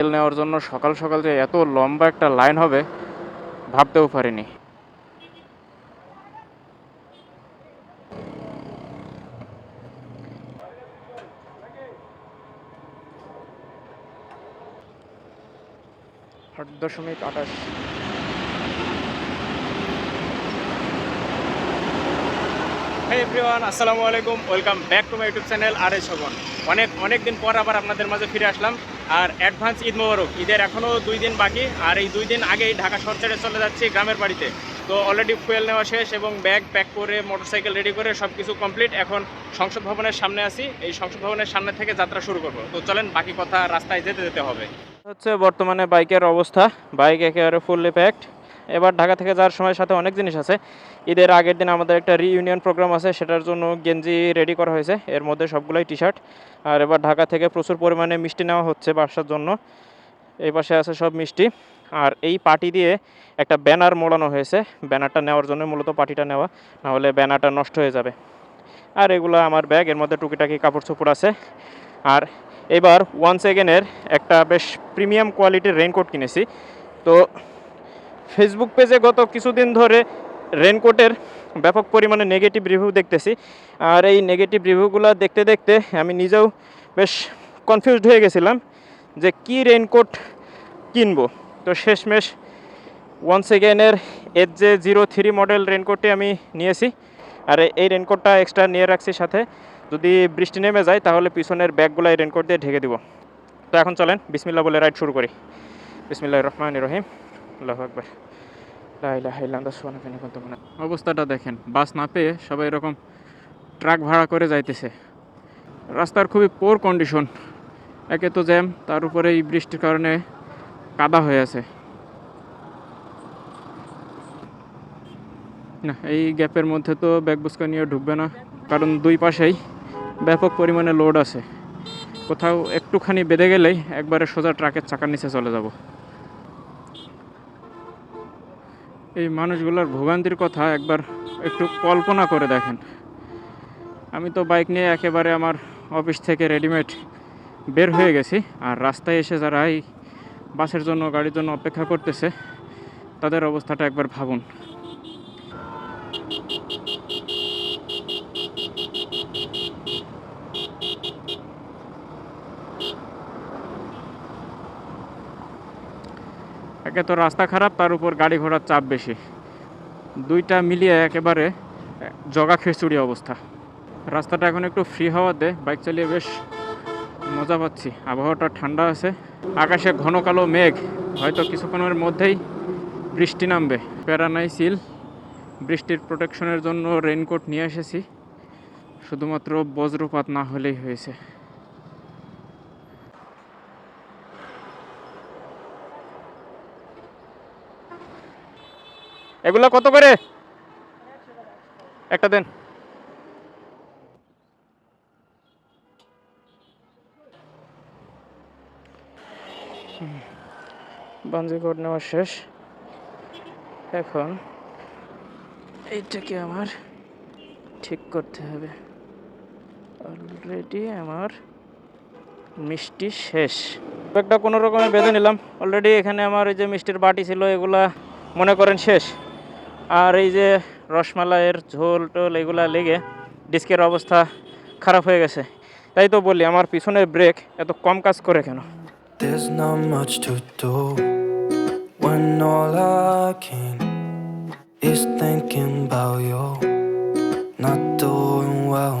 তেল নেওয়ার জন্য সকাল সকাল যে এত লম্বা একটা লাইন হবে, ভাবতেও পারিনি। আট দশমিক আঠাশ এভরিওয়ান আসসালামু আলাইকুম। Welcome back to my YouTube channel আর এস অনেক অনেক দিন পর আবার আপনাদের মাঝে ফিরে আসলাম। আর অ্যাডভান্স ঈদ মোবারক। ঈদের এখনও দুই দিন বাকি, আর এই দুই দিন আগেই ঢাকা শহর ছেড়ে চলে যাচ্ছি গ্রামের বাড়িতে। তো অলরেডি ফুয়েল নেওয়া শেষ এবং ব্যাগ প্যাক করে মোটরসাইকেল রেডি করে সব কিছু কমপ্লিট এখন সংসদ ভবনের সামনে আসি এই সংসদ ভবনের সামনে থেকে যাত্রা শুরু করব। তো চলেন, বাকি কথা রাস্তায় যেতে যেতে হবে। হচ্ছে বর্তমানে বাইকের অবস্থা। বাইক একেবারে ফুললি প্যাকড এবার ঢাকা থেকে যাওয়ার সময় সাথে অনেক জিনিস আছে। ঈদের আগের দিন আমাদের একটা রিইউনিয়ন প্রোগ্রাম আছে, সেটার জন্য গেঞ্জি রেডি করা হয়েছে। এর মধ্যে সবগুলোই টি শার্ট আর এবার ঢাকা থেকে প্রচুর পরিমাণে মিষ্টি নেওয়া হচ্ছে বাসার জন্য। এই পাশে আছে সব মিষ্টি। আর এই পার্টি দিয়ে একটা ব্যানার মোড়ানো হয়েছে। ব্যানারটা নেওয়ার জন্য মূলত পার্টিটা নেওয়া, নাহলে ব্যানারটা নষ্ট হয়ে যাবে। আর এগুলো আমার ব্যাগ এর মধ্যে টুকিটাকি কাপড় চোপড় আছে। আর এবার ওয়ান সেকেন্ডের একটা বেশ প্রিমিয়াম কোয়ালিটির রেইনকোট কিনেছি। তো ফেসবুক পেজে গত কিছুদিন ধরে রেনকোটের ব্যাপক পরিমাণে নেগেটিভ রিভিউ দেখতেছি। আর এই নেগেটিভ রিভিউগুলো দেখতে দেখতে আমি নিজেও বেশ কনফিউজড হয়ে গেছিলাম যে কি রেনকোট কিনবো। তো শেষমেশ ওয়ান সেকেন্ডের এর যে জিরো থ্রি মডেল রেনকোটটি আমি নিয়েছি। আর এই রেনকোটটা এক্সট্রা নিয়ে রাখছি সাথে। যদি বৃষ্টি নেমে যায় তাহলে পিছনের ব্যাগগুলো এই রেনকোট দিয়ে ঢেকে দিব। তো এখন চলেন বিসমিল্লা বলে রাইড শুরু করি। বিসমিল্লাহ রহমান রহিম। অবস্থাটা দেখেন, বাস না পেয়ে সবাই এরকম ট্রাক ভাড়া করে যাইতেছে। রাস্তার খুবই পোর কন্ডিশন একে তো জ্যাম, তার উপরে এই বৃষ্টির কারণে কাদা হয়ে আছে। না, এই গ্যাপের মধ্যে তো ব্যাগ বুস্কা নিয়ে ঢুকবে না, কারণ দুই পাশেই ব্যাপক পরিমাণে লোড আছে। কোথাও একটুখানি বেঁধে গেলেই একবারে সোজা ট্রাকের চাকার নিচে চলে যাব। এই মানুষগুলোর ভোগান্তির কথা একবার একটু কল্পনা করে দেখেন। আমি তো বাইক নিয়ে একেবারে আমার অফিস থেকে রেডিমেড বের হয়ে গেছি, আর রাস্তায় এসে যারা এই বাসের জন্য, গাড়ির জন্য অপেক্ষা করতেছে, তাদের অবস্থাটা একবার ভাবুন। একে তো রাস্তা খারাপ, তার উপর গাড়ি ঘোড়ার চাপ বেশি। দুইটা মিলিয়ে একেবারে জগা খিচুড়ি অবস্থা। রাস্তাটা এখন একটু ফ্রি হওয়াতে বাইক চালিয়ে বেশ মজা পাচ্ছি। আবহাওয়াটা ঠান্ডা আছে। আকাশে ঘন কালো মেঘ। হয়তো কিছুক্ষণের মধ্যেই বৃষ্টি নামবে। প্যারা নাই সিল বৃষ্টির প্রোটেকশনের জন্য রেইনকোট নিয়ে এসেছি। শুধুমাত্র বজ্রপাত না হলেই হয়েছে। এগুলো কত করে? একটা দেন। বাঞ্জিকোট নেওয়া শেষ। এখন এইটাকে আমার? ঠিক করতে হবে। অলরেডি আমার মিষ্টি শেষ। একটা কোনো রকমে বেঁধে নিলাম। অলরেডি এখানে আমার এই যে মিষ্টির বাটি ছিল, এগুলা মনে করেন শেষ। আর এই যে রসমালাইয়ের ঝোল টোল এগুলা লেগে ডিস্কের অবস্থা খারাপ হয়ে গেছে। তাই তো বলি আমার পিছনের ব্রেক এত কম কাজ করে কেন? Is thinking about you. Not doing well,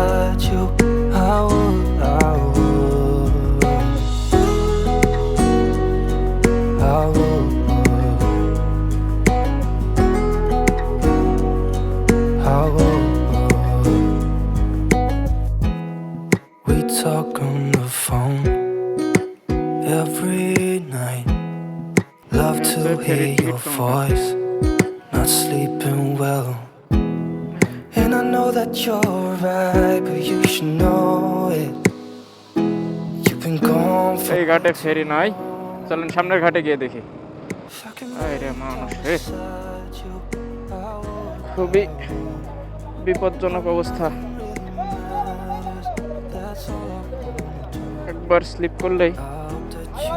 every night. Love to hear your voice, not sleeping well. And I know that you're right, but you should know it. You've been gone for এই ঘাটে ফেরি নাই চলেন সামনের ঘাটে গিয়ে দেখি if I can আরে রে মানুষ রে beside you. I would খুবই বিপজ্জনক অবস্থা That's all I একবার স্লিপ করলেই If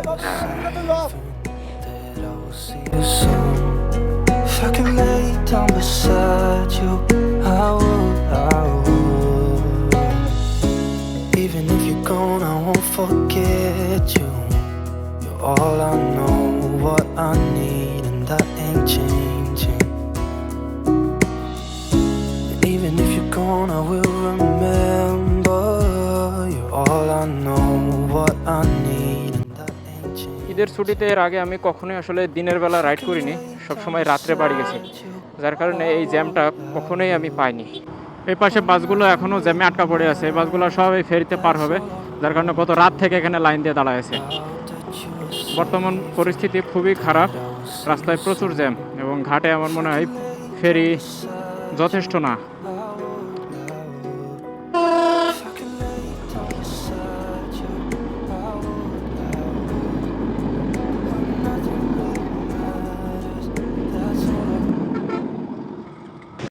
I can lay down beside you, I would, I would. Even if you're gone, I won't forget you. You're all I know, what I need, and that ain't changing. ঈদের ছুটিতে এর আগে আমি কখনোই আসলে দিনের বেলা ride করিনি, সবসময় রাত্রে বাড়ি গেছি। যার কারণে এই জ্যামটা কখনোই আমি পাইনি। এই পাশে বাসগুলো এখনও জ্যামে আটকা পড়ে আছে। এই বাসগুলো সব এই ফেরিতে পার হবে, যার কারণে গত রাত থেকে এখানে লাইন দিয়ে দাঁড়ায় আছে। বর্তমান পরিস্থিতি খুবই খারাপ। রাস্তায় প্রচুর জ্যাম এবং ঘাটে আমার মনে হয় ফেরি যথেষ্ট না।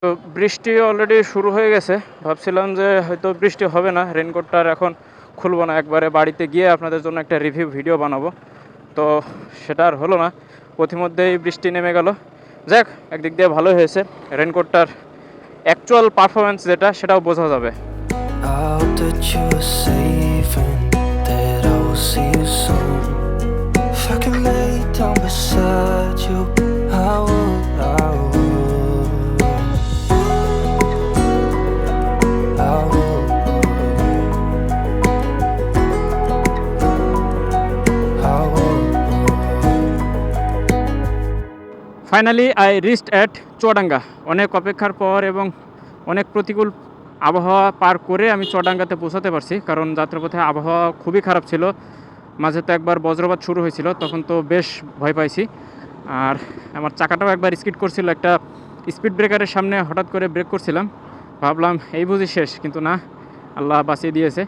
তো বৃষ্টি অলরেডি শুরু হয়ে গেছে। ভাবছিলাম যে হয়তো বৃষ্টি হবে না রেনকোটটা এখন খুলবো না। একবারে বাড়িতে গিয়ে আপনাদের জন্য একটা রিভিউ ভিডিও বানাবো। তো সেটা আর হলো না প্রতিমধ্যেই বৃষ্টি নেমে গেল। যাক একদিক দিয়ে ভালোই হয়েছে। রেনকোটটার অ্যাকচুয়াল পারফরমেন্স যেটা সেটাও বোঝা যাবে। You, finally I reached at Chuadanga অনেক অপেক্ষার পর এবং অনেক প্রতিকূল আবহাওয়া পার করে আমি চুয়াডাঙ্গাতে পৌঁছাতে পারছি, কারণ যাত্রাপথে আবহাওয়া খুবই খারাপ ছিল। মাঝে তো একবার বজ্রপাত শুরু হয়েছিল, তখন তো বেশ ভয় পাইছি। আর আমার চাকাটাও একবার স্কিড করছিল, একটা স্পিড ব্রেকারের সামনে হঠাৎ করে ব্রেক করছিলাম। ভাবলাম, এই বুঝি শেষ কিন্তু না, আল্লাহ বাঁচিয়ে দিয়েছে।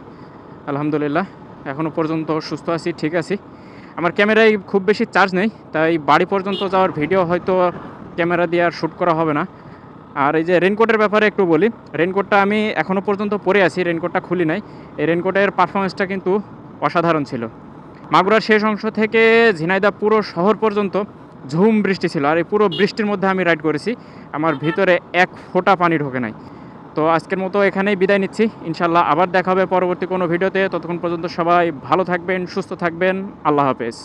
আলহামদুলিল্লাহ এখনও পর্যন্ত সুস্থ আছি, ঠিক আছি। আমার ক্যামেরায় খুব বেশি চার্জ নেই, তাই বাড়ি পর্যন্ত যাওয়ার ভিডিও হয়তো ক্যামেরা দিয়ে আর শ্যুট করা হবে না। আর এই যে রেনকোটের ব্যাপারে একটু বলি রেনকোটটা আমি এখনও পর্যন্ত পরে আছি রেনকোটটা খুলি নাই। এই রেনকোটের পারফরমেন্সটা কিন্তু অসাধারণ ছিল। মাগুরার শেষ অংশ থেকে ঝিনাইদা পুরো শহর পর্যন্ত ঝুম বৃষ্টি ছিল, আর এই পুরো বৃষ্টির মধ্যে আমি রাইড করেছি। আমার ভিতরে এক ফোঁটা পানি ঢোকে নাই। তো আজকের মতো এখানেই বিদায় নিচ্ছি। ইনশাল্লাহ আবার দেখা হবে পরবর্তী কোনো ভিডিওতে। ততক্ষণ পর্যন্ত সবাই ভালো থাকবেন, সুস্থ থাকবেন। আল্লাহ হাফেজ।